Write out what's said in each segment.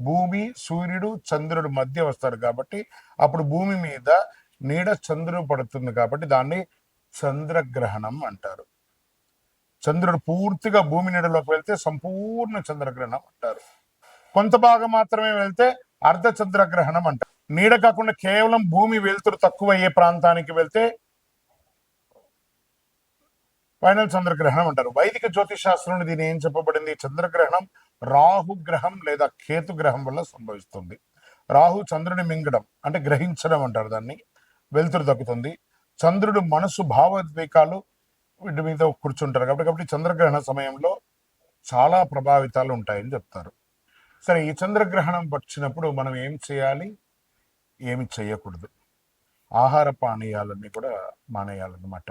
భూమి సూర్యుడు చంద్రుడు మధ్య వస్తారు కాబట్టి అప్పుడు భూమి మీద నీడ చంద్రుడు పడుతుంది కాబట్టి దాన్ని చంద్రగ్రహణం అంటారు. చంద్రుడు పూర్తిగా భూమి నీడలోకి వెళ్తే సంపూర్ణ చంద్రగ్రహణం అంటారు. కొంత భాగం మాత్రమే వెళ్తే అర్ధ చంద్రగ్రహణం అంటారు. నీడ కాకుండా కేవలం భూమి వెలుతురు తక్కువ అయ్యే ప్రాంతానికి వెళ్తే ఫైనల్ చంద్రగ్రహణం అంటారు. వైదిక జ్యోతిష్ శాస్త్రంలో దీని ఏం చెప్పబడింది? చంద్రగ్రహణం రాహుగ్రహం లేదా కేతుగ్రహం వల్ల సంభవిస్తుంది. రాహు చంద్రుని మింగడం అంటే గ్రహించడం అంటారు దాన్ని. వెలుతురు తగ్గుతుంది. చంద్రుడు మనసు భావోద్వేకాలు వీటి మీద కూర్చుంటారు కాబట్టి కాబట్టి చంద్రగ్రహణ సమయంలో చాలా ప్రభావితాలు ఉంటాయని చెప్తారు. సరే ఈ చంద్రగ్రహణం వచ్చినప్పుడు మనం ఏం చేయాలి? ఏమి చేయకూడదు. ఆహార పానీయాలన్నీ కూడా మానేయాలన్నమాట.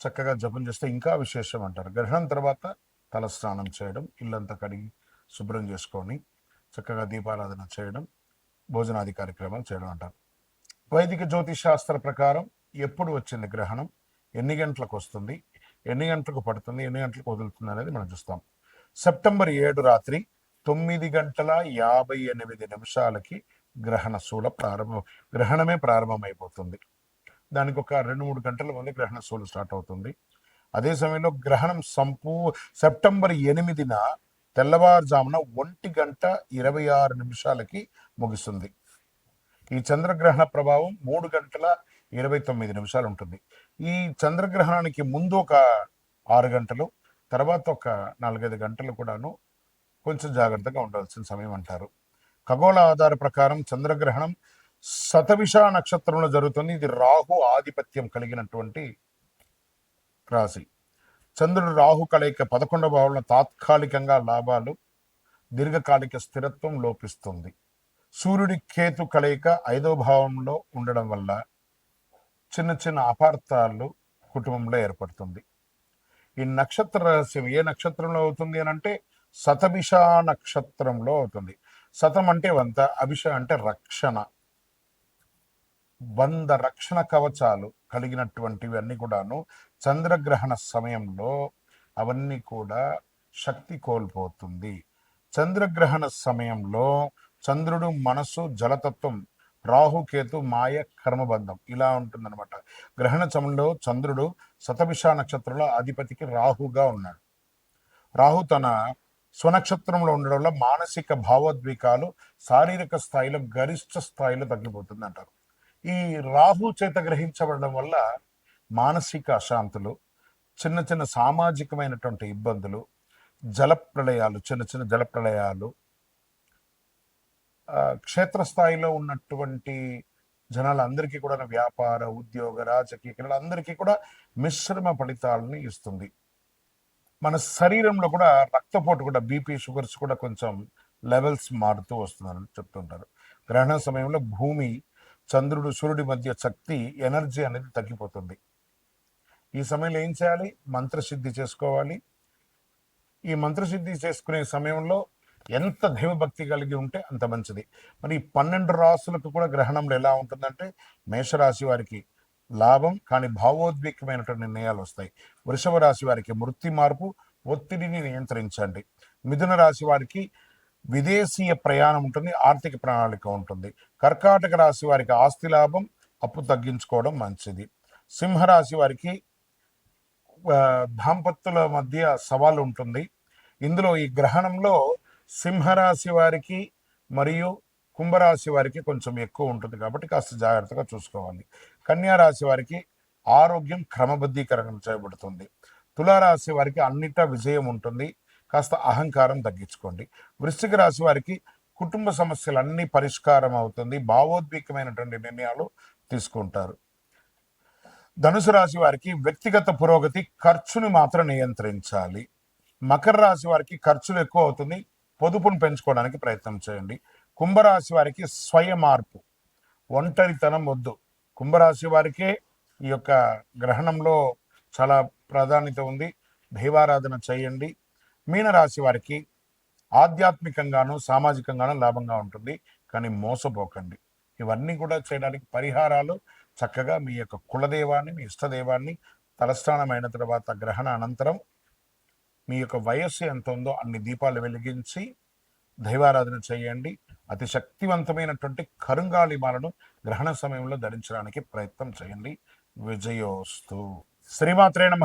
చక్కగా జపం చేస్తే ఇంకా విశేషం అంటారు. గ్రహణం తర్వాత తలస్నానం చేయడం ఇల్లంతా కడిగి శుభ్రం చేసుకొని చక్కగా దీపారాధన చేయడం భోజనాది కార్యక్రమాలు చేయడం అంటారు. వైదిక జ్యోతిష్ శాస్త్ర ప్రకారం ఎప్పుడు వచ్చింది గ్రహణం? ఎన్ని గంటలకు వస్తుంది? ఎన్ని గంటలకు పడుతుంది? ఎన్ని గంటలకు వదులుతుంది అనేది మనం చూస్తాం. సెప్టెంబర్ ఏడు రాత్రి తొమ్మిది గంటల యాభై ఎనిమిది నిమిషాలకి గ్రహణ శూల ప్రారంభం గ్రహణమే ప్రారంభమైపోతుంది. దానికి ఒక రెండు మూడు గంటల ముందు గ్రహణ సోలు స్టార్ట్ అవుతుంది. అదే సమయంలో గ్రహణం సంపూ సెప్టెంబర్ ఎనిమిదిన తెల్లవారుజామున ఒంటి గంట ఇరవై ఆరు నిమిషాలకి ముగుస్తుంది. ఈ చంద్రగ్రహణ ప్రభావం మూడు గంటల ఇరవై తొమ్మిది నిమిషాలు ఉంటుంది ఈ చంద్రగ్రహణానికి ముందు ఒక ఆరు గంటలు తర్వాత ఒక నాలుగైదు గంటలు కూడాను కొంచెం జాగ్రత్తగా ఉండాల్సిన సమయం అంటారు. ఖగోళ ఆధార ప్రకారం చంద్రగ్రహణం శతవిష నక్షత్రంలో జరుగుతుంది. ఇది రాహు ఆధిపత్యం కలిగినటువంటి రాశి. చంద్రుడు రాహు కలయిక పదకొండవ భావంలో తాత్కాలికంగా లాభాలు దీర్ఘకాలిక స్థిరత్వం లోపిస్తుంది. సూర్యుడి కేతు కలయిక ఐదవ భావంలో ఉండడం వల్ల చిన్న చిన్న అపార్థాలు కుటుంబంలో ఏర్పడుతుంది. ఈ నక్షత్ర రహస్యం ఏ నక్షత్రంలో అవుతుంది అని అంటే శతభిష నక్షత్రంలో అవుతుంది. శతం అంటే వంత అభిష అంటే రక్షణ. వంద రక్షణ కవచాలు కలిగినటువంటివి అన్నీ కూడాను చంద్రగ్రహణ సమయంలో అవన్నీ కూడా శక్తి కోల్పోతుంది. చంద్రగ్రహణ సమయంలో చంద్రుడు మనసు జలతత్వం రాహుకేతు మాయ కర్మబంధం ఇలా ఉంటుందన్నమాట. గ్రహణ సమయంలో చంద్రుడు శతభిష నక్షత్రంలో అధిపతికి రాహుగా ఉన్నాడు. రాహు తన స్వనక్షత్రంలో ఉండడం వల్ల మానసిక భావోద్వేగాలు శారీరక స్థాయిలో గరిష్ట స్థాయిలో తగ్గిపోతుంది అంటారు ఈ రాహు చేత గ్రహించబడడం వల్ల మానసిక అశాంతులు చిన్న చిన్న సామాజికమైనటువంటి ఇబ్బందులు జల ప్రళయాలు చిన్న చిన్న జలప్రళయాలు క్షేత్రస్థాయిలో ఉన్నటువంటి జనాలందరికీ కూడా వ్యాపార ఉద్యోగ రాజకీయ క్రీడలందరికీ కూడా మిశ్రమ ఫలితాలని ఇస్తుంది. మన శరీరంలో కూడా రక్తపోటు కూడా బీపీ షుగర్స్ కూడా కొంచెం లెవెల్స్ మారుతూ వస్తుందని చెప్తుంటారు. గ్రహణ సమయంలో భూమి చంద్రుడు సూర్యుడి మధ్య శక్తి ఎనర్జీ అనేది తగ్గిపోతుంది. ఈ సమయంలో ఏం చేయాలి? మంత్రసిద్ధి చేసుకోవాలి. ఈ మంత్రసిద్ధి చేసుకునే సమయంలో ఎంత దైవభక్తి కలిగి ఉంటే అంత మంచిది. మరి ఈ పన్నెండు రాసులకు కూడా గ్రహణంలో ఎలా ఉంటుందంటే మేషరాశి వారికి లాభం కానీ భావోద్వేగమైనటువంటి నిర్ణయాలు వస్తాయి. వృషభ రాశి వారికి మృతి మార్పు ఒత్తిడిని నియంత్రించండి. మిథున రాశి వారికి విదేశీయ ప్రయాణం ఉంటుంది ఆర్థిక ప్రణాళిక ఉంటుంది. కర్కాటక రాశి వారికి ఆస్తి లాభం అప్పు తగ్గించుకోవడం మంచిది. సింహరాశి వారికి దాంపత్యుల మధ్య సవాలు ఉంటుంది. ఇందులో ఈ గ్రహణంలో సింహరాశి వారికి మరియు కుంభరాశి వారికి కొంచెం ఎక్కువ ఉంటుంది కాబట్టి కాస్త జాగ్రత్తగా చూసుకోవాలి. కన్యారాశి వారికి ఆరోగ్యం క్రమబద్ధీకరణ చేయబడుతుంది. తులారాశి వారికి అన్నిటా విజయం ఉంటుంది. కాస్త అహంకారం తగ్గించుకోండి. వృశ్చిక రాశి వారికి కుటుంబ సమస్యలన్నీ పరిష్కారం అవుతుంది. భావోద్వేగమైనటువంటి నిర్ణయాలు తీసుకుంటారు. ధనుసు రాశి వారికి వ్యక్తిగత పురోగతి ఖర్చుని మాత్రం నియంత్రించాలి. మకర రాశి వారికి ఖర్చులు ఎక్కువ అవుతుంది. పొదుపును పెంచుకోవడానికి ప్రయత్నం చేయండి. కుంభరాశి వారికి స్వయ మార్పు ఒంటరితనం వద్దు. కుంభరాశి వారికే ఈ యొక్క గ్రహణంలో చాలా ప్రాధాన్యత ఉంది. దైవారాధన చేయండి. మీనరాశి వారికి ఆధ్యాత్మికంగాను సామాజికంగాను లాభంగా ఉంటుంది. కానీ మోసపోకండి. ఇవన్నీ కూడా చేయడానికి పరిహారాలు చక్కగా మీ యొక్క కులదేవాన్ని మీ ఇష్టదేవాన్ని తలస్నానమైన తర్వాత గ్రహణ అనంతరం మీ యొక్క వయస్సు ఎంత ఉందో అన్ని దీపాలు వెలిగించి దైవారాధన చేయండి. అతి శక్తివంతమైనటువంటి కరుంగాలి మాలను గ్రహణ సమయంలో ధరించడానికి ప్రయత్నం చేయండి. విజయోస్తు. శ్రీమాత్రే నమ.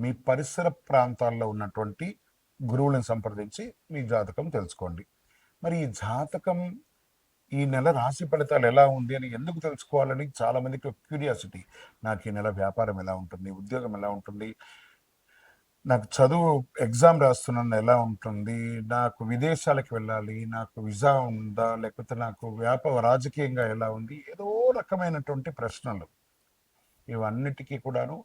మీ పరిసర ప్రాంతాల్లో ఉన్నటువంటి గురువులను సంప్రదించి మీ జాతకం తెలుసుకోండి. మరి ఈ జాతకం ఈ నెల రాశి ఫలితాలు ఎలా ఉంది అని ఎందుకు తెలుసుకోవాలని చాలామందికి క్యూరియాసిటీ. నాకు ఈ నెల వ్యాపారం ఎలా ఉంటుంది? ఉద్యోగం ఎలా ఉంటుంది? నాకు చదువు ఎగ్జామ్ రాస్తున్నాను ఎలా ఉంటుంది? నాకు విదేశాలకు వెళ్ళాలి నాకు విజా ఉందా? లేకపోతే నాకు వ్యాపార రాజకీయంగా ఎలా ఉంది? ఏదో రకమైనటువంటి ప్రశ్నలు. ఇవన్నిటికీ కూడాను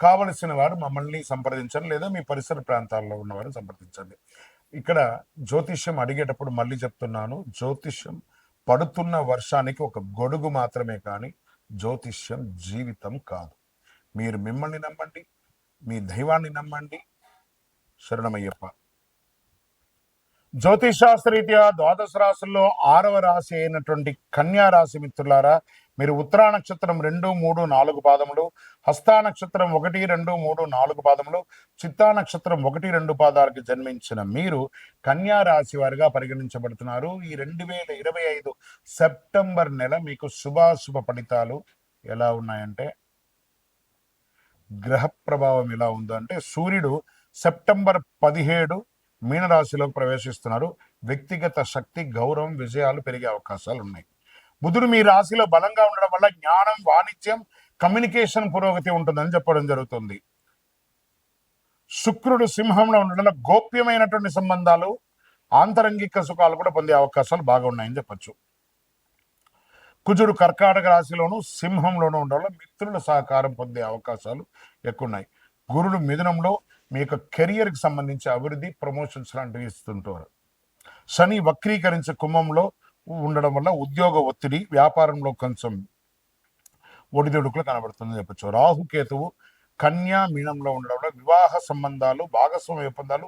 కావలసిన వారు మమ్మల్ని సంప్రదించండి లేదా మీ పరిసర ప్రాంతాల్లో ఉన్నవారు సంప్రదించండి. ఇక్కడ జ్యోతిష్యం అడిగేటప్పుడు మళ్ళీ చెప్తున్నాను. జ్యోతిష్యం పడుతున్న వర్షానికి ఒక గొడుగు మాత్రమే కానీ జ్యోతిష్యం జీవితం కాదు. మీరు మిమ్మల్ని నమ్మండి మీ దైవాన్ని నమ్మండి. శరణమయ్యప్ప. జ్యోతిష్ శాస్త్రరీత్యా ద్వాదశ రాశుల్లో ఆరవ రాశి అయినటువంటి కన్యా రాశి మిత్రులారా మీరు ఉత్తరా నక్షత్రం రెండు మూడు నాలుగు పాదములు హస్తా నక్షత్రం ఒకటి రెండు మూడు నాలుగు పాదములు చిత్తా నక్షత్రం ఒకటి రెండు పాదాలకు జన్మించిన మీరు కన్యా రాశి వారిగా పరిగణించబడుతున్నారు. ఈ రెండు వేల ఇరవై ఐదు సెప్టెంబర్ నెల మీకు శుభాశుభ ఫలితాలు ఎలా ఉన్నాయంటే గ్రహ ప్రభావం ఎలా ఉందో అంటే సూర్యుడు సెప్టెంబర్ పదిహేడు మీనరాశిలోకి ప్రవేశిస్తున్నారు. వ్యక్తిగత శక్తి గౌరవం విజయాలు పెరిగే అవకాశాలు ఉన్నాయి. బుధుడు మీ రాశిలో బలంగా ఉండడం వల్ల జ్ఞానం వాణిజ్యం కమ్యూనికేషన్ పురోగతి ఉంటుందని చెప్పడం జరుగుతుంది. శుక్రుడు సింహంలో ఉండడం వల్ల గోప్యమైనటువంటి సంబంధాలు ఆంతరంగిక సుఖాలు కూడా పొందే అవకాశాలు బాగా ఉన్నాయని చెప్పచ్చు. కుజుడు కర్కాటక రాశిలోను సింహంలోనూ ఉండడం వల్ల మిత్రుల సహకారం పొందే అవకాశాలు ఎక్కువ ఉన్నాయి గురుడు మిథునంలో మీ యొక్క కెరియర్కి సంబంధించి అభివృద్ధి ప్రమోషన్స్ లాంటివి ఇస్తుంటారు. శని వక్రీకరించే కుంభంలో ఉండడం వల్ల ఉద్యోగ ఒత్తిడి వ్యాపారంలో కొంచెం ఒడిదుడుకులు కనబడుతుందని చెప్పచ్చు. రాహుకేతువు కన్యా మీనంలో ఉండడం వల్ల వివాహ సంబంధాలు భాగస్వామ్య ఒప్పందాలు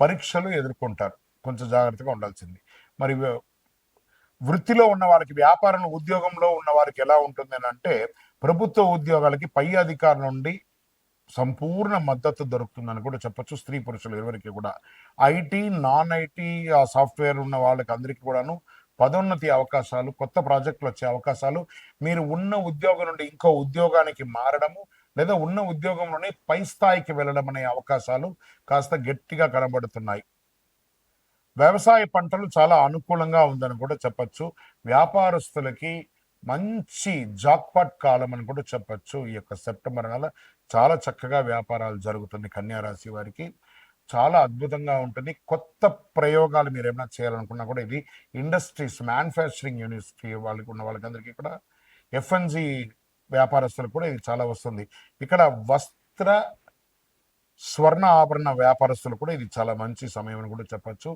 పరీక్షలు ఎదుర్కొంటారు. కొంచెం జాగ్రత్తగా ఉండాల్సింది. మరి వృత్తిలో ఉన్న వారికి వ్యాపారం ఉద్యోగంలో ఉన్న వారికి ఎలా ఉంటుంది అని అంటే ప్రభుత్వ ఉద్యోగాలకి పై అధికారుల నుండి సంపూర్ణ మద్దతు దొరుకుతుందని కూడా చెప్పొచ్చు. స్త్రీ పురుషులు ఎవరికి కూడా. ఐటీ నాన్ ఐటీ ఆ సాఫ్ట్వేర్ ఉన్న వాళ్ళకి అందరికీ కూడాను పదోన్నతి అవకాశాలు కొత్త ప్రాజెక్టులు వచ్చే అవకాశాలు మీరు ఉన్న ఉద్యోగం నుండి ఇంకో ఉద్యోగానికి మారడము లేదా ఉన్న ఉద్యోగంలోనే పై స్థాయికి వెళ్ళడం అనే అవకాశాలు కాస్త గట్టిగా కనబడుతున్నాయి. వ్యవసాయ పంటలు చాలా అనుకూలంగా ఉందని కూడా చెప్పచ్చు. వ్యాపారస్తులకి మంచి జాక్పాట్ కాలం అని కూడా చెప్పచ్చు. ఈ యొక్క సెప్టెంబర్ నెల చాలా చక్కగా వ్యాపారాలు జరుగుతుంది కన్యారాశి వారికి. చాలా అద్భుతంగా ఉంటుంది. కొత్త ప్రయోగాలు మీరు ఏమైనా చేయాలనుకున్నా కూడా ఇది ఇండస్ట్రీస్ మ్యానుఫ్యాక్చరింగ్ యూనివర్సిటీ వాళ్ళకి ఉన్న వాళ్ళకందరికీ కూడా ఎఫ్ఎన్జి వ్యాపారస్తులకు కూడా ఇది చాలా వస్తుంది. ఇక్కడ వస్త్ర స్వర్ణ ఆభరణ వ్యాపారస్తులు కూడా ఇది చాలా మంచి సమయం అని కూడా చెప్పచ్చు.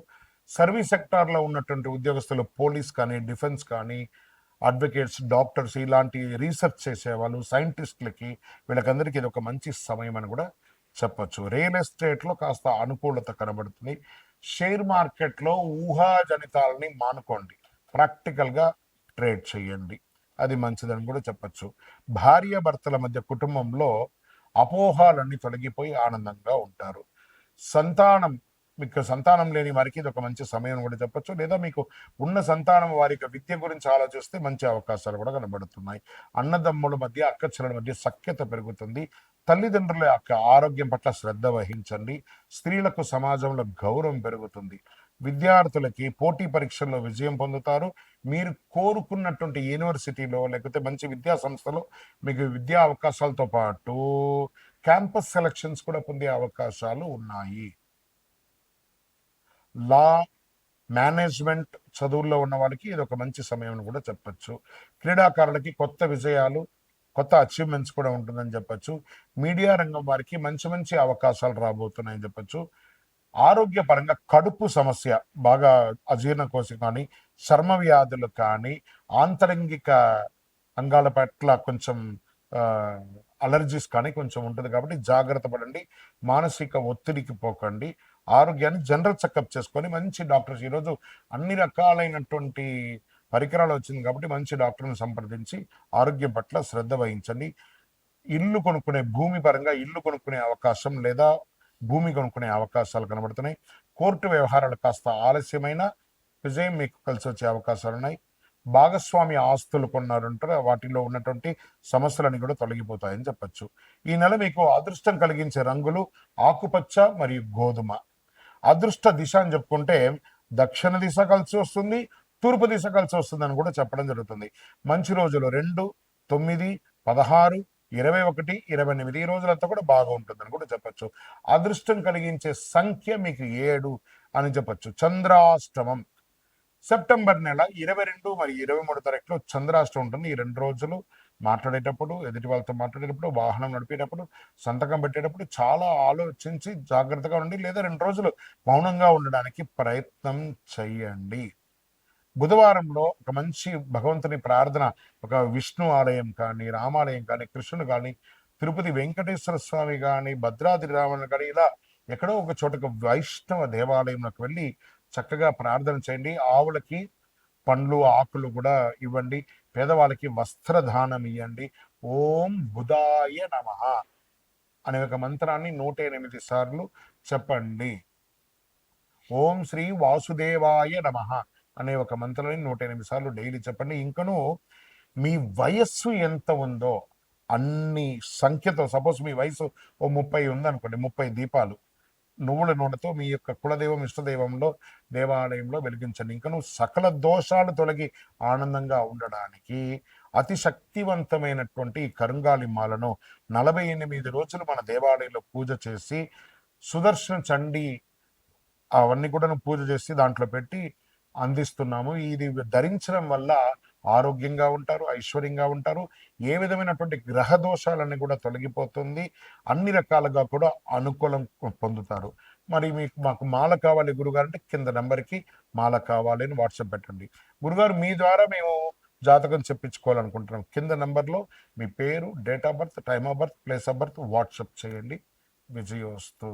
సర్వీస్ సెక్టార్లో ఉన్నటువంటి ఉద్యోగస్తులు పోలీస్ కానీ డిఫెన్స్ కానీ అడ్వకేట్స్ డాక్టర్స్ ఇలాంటి రీసెర్చ్ చేసేవాళ్ళు సైంటిస్టులకి వీళ్ళకందరికీ ఇది ఒక మంచి సమయం అని కూడా చెప్పొచ్చు. రియల్ ఎస్టేట్లో కాస్త అనుకూలత కనబడుతుంది. షేర్ మార్కెట్లో ఊహాజనితాలని మానుకోండి. ప్రాక్టికల్గా ట్రేడ్ చేయండి. అది మంచిదని కూడా చెప్పచ్చు. భార్య భర్తల మధ్య కుటుంబంలో అపోహాలన్నీ తొలగిపోయి ఆనందంగా ఉంటారు. సంతానం మీకు సంతానం లేని వారికి ఇది ఒక మంచి సమయం కూడా చెప్పొచ్చు. లేదా మీకు ఉన్న సంతానం వారి యొక్క విద్య గురించి ఆలోచిస్తే మంచి అవకాశాలు కూడా కనబడుతున్నాయి. అన్నదమ్ముల మధ్య అక్కచెల్లెల మధ్య సఖ్యత పెరుగుతుంది. తల్లిదండ్రుల యొక్క ఆరోగ్యం పట్ల శ్రద్ధ వహించండి. స్త్రీలకు సమాజంలో గౌరవం పెరుగుతుంది. విద్యార్థులకి పోటీ పరీక్షల్లో విజయం పొందుతారు. మీరు కోరుకున్నటువంటి యూనివర్సిటీలో లేకపోతే మంచి విద్యా సంస్థలో మీకు విద్యా అవకాశాలతో పాటు క్యాంపస్ సెలక్షన్స్ కూడా పొందే అవకాశాలు ఉన్నాయి. లా మేనేజ్మెంట్ చదువుల్లో ఉన్న వాళ్ళకి ఇది ఒక మంచి సమయం అని కూడా చెప్పచ్చు. క్రీడాకారులకి కొత్త విజయాలు కొత్త అచీవ్మెంట్స్ కూడా ఉంటుందని చెప్పచ్చు. మీడియా రంగం వారికి మంచి మంచి అవకాశాలు రాబోతున్నాయని చెప్పచ్చు. ఆరోగ్యపరంగా కడుపు సమస్య బాగా అజీర్ణకోశ కానీ చర్మ వ్యాధులు కానీ ఆంతరంగిక అంగాల పట్ల కొంచెం అలర్జీస్ కానీ కొంచెం ఉంటుంది కాబట్టి జాగ్రత్త పడండి. మానసిక ఒత్తిడికి పోకండి. ఆరోగ్యాన్ని జనరల్ చెకప్ చేసుకొని మంచి డాక్టర్స్. ఈరోజు అన్ని రకాలైనటువంటి పరికరాలు వచ్చింది కాబట్టి మంచి డాక్టర్ని సంప్రదించి ఆరోగ్యం పట్ల శ్రద్ధ వహించండి. ఇల్లు కొనుక్కునే భూమి పరంగా ఇల్లు కొనుక్కునే అవకాశం లేదా భూమి కొనుక్కునే అవకాశాలు కనబడుతున్నాయి. కోర్టు వ్యవహారాలు కాస్త ఆలస్యమైన విజయం మీకు కలిసి వచ్చే అవకాశాలు ఉన్నాయి. భాగస్వామి ఆస్తులు కొన్నారంటారు. వాటిలో ఉన్నటువంటి సమస్యలన్నీ కూడా తొలగిపోతాయని చెప్పచ్చు. ఈ నెల మీకు అదృష్టం కలిగించే రంగులు ఆకుపచ్చ మరియు గోధుమ. అదృష్ట దిశ అని చెప్పుకుంటే దక్షిణ దిశ కలిసి వస్తుంది తూర్పు దిశ కలిసి వస్తుంది అని కూడా చెప్పడం జరుగుతుంది. మంచి రోజులు రెండు తొమ్మిది పదహారు ఇరవై ఒకటి ఇరవై ఎనిమిది ఈ రోజులంతా కూడా బాగా ఉంటుందని కూడా చెప్పచ్చు. అదృష్టం కలిగించే సంఖ్య మీకు ఏడు అని చెప్పచ్చు. చంద్రాష్టమం. సెప్టెంబర్ నెల ఇరవై రెండు మరి ఇరవై మూడు తారీఖులో చంద్రాష్టం ఉంటుంది. ఈ రెండు రోజులు మాట్లాడేటప్పుడు ఎదుటి వాళ్ళతో మాట్లాడేటప్పుడు వాహనం నడిపేటప్పుడు సంతకం పెట్టేటప్పుడు చాలా ఆలోచించి జాగ్రత్తగా ఉండి లేదా రెండు రోజులు మౌనంగా ఉండడానికి ప్రయత్నం చేయండి. బుధవారంలో ఒక మంచి భగవంతుని ప్రార్థన ఒక విష్ణు ఆలయం కానీ రామాలయం కానీ కృష్ణుడు కానీ తిరుపతి వెంకటేశ్వర స్వామి కానీ భద్రాద్రి రామన్ కానీ ఇలా ఎక్కడో ఒక చోటకు వైష్ణవ దేవాలయంలోకి వెళ్ళి చక్కగా ప్రార్థన చేయండి. ఆవులకి పండ్లు ఆకులు కూడా ఇవ్వండి. పేదవాళ్ళకి వస్త్రదానం ఇవ్వండి ఓం బుధాయ నమ అనే ఒక మంత్రాన్ని నూట ఎనిమిది సార్లు చెప్పండి. ఓం శ్రీ వాసుదేవాయ నమ అనే ఒక మంత్రాన్ని నూట ఎనిమిది సార్లు డైలీ చెప్పండి. ఇంకను మీ వయస్సు ఎంత ఉందో అన్ని సంఖ్యతో సపోజ్ మీ వయసు ఓ ముప్పై ఉందనుకోండి ముప్పై దీపాలు. నువ్వుల నూనెతో మీ యొక్క కులదైవం ఇష్టదైవంలో దేవాలయంలో వెలిగించండి. ఇంకా నువ్వు సకల దోషాలు తొలగి ఆనందంగా ఉండడానికి అతి శక్తివంతమైనటువంటి కరుంగాలి మాలను నలభై ఎనిమిది రోజులు మన దేవాలయంలో పూజ చేసి సుదర్శన చండి అవన్నీ కూడా పూజ చేసి దాంట్లో పెట్టి అందిస్తున్నాము. ఇది ధరించడం వల్ల ఆరోగ్యంగా ఉంటారు ఐశ్వర్యంగా ఉంటారు. ఏ విధమైనటువంటి గ్రహ దోషాలన్నీ కూడా తొలగిపోతుంది. అన్ని రకాలుగా కూడా అనుకూలం పొందుతారు. మరి మీకు మాకు మాల కావాలి గురుగారు అంటే కింద నెంబర్కి మాల కావాలి అని వాట్సాప్ పెట్టండి. గురుగారు మీ ద్వారా మేము జాతకం చెప్పించుకోవాలనుకుంటున్నాం. కింద నెంబర్లో మీ పేరు date of birth time of birth place of birth WhatsApp చేయండి. విజయోస్తు.